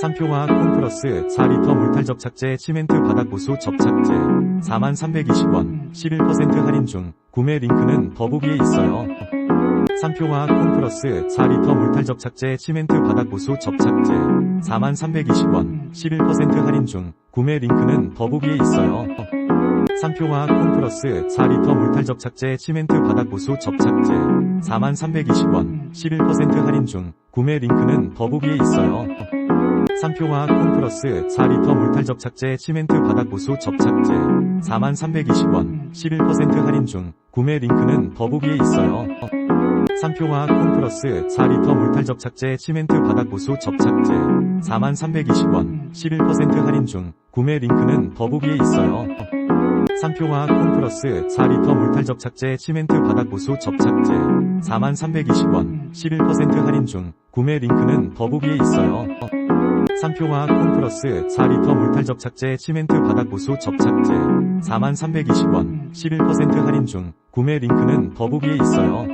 삼표화학 홈플러스 4리터 물탈 접착제 치멘트 바닥 보수 접착제 4320원 11% 할인 중 구매 링크는 더보기에 있어요. 삼표화학 홈플러스 4리터 물탈 접착제 치멘트 바닥 보수 접착제 4320원 11% 할인 중 구매 링크는 더보기에 있어요. 삼표화학 홈플러스 4리터 물탈 접착제 치멘트 바닥 보수 접착제 4320원 11% 할인 중 구매 링크는 더보기에 있어요. 삼표화학 홈플러스 4리터 물탈 접착제 치멘트 바닥 보수 접착제 4320원 11% 할인 중 구매 링크는 더보기에 있어요. 삼표화학 홈플러스 4리터 물탈 접착제 치멘트 바닥 보수 접착제 4320원 11% 할인 중 구매 링크는 더보기에 있어요. 삼표화학 홈플러스 4리터 물탈 접착제 치멘트 바닥 보수 접착제 4320원 11% 할인 중 구매 링크는 더보기에 있어요. 삼표화학 홈플러스 4리터 물탈 접착제 치멘트 바닥 보수 접착제 4320원 11% 할인 중 구매 링크는 더보기에 있어요.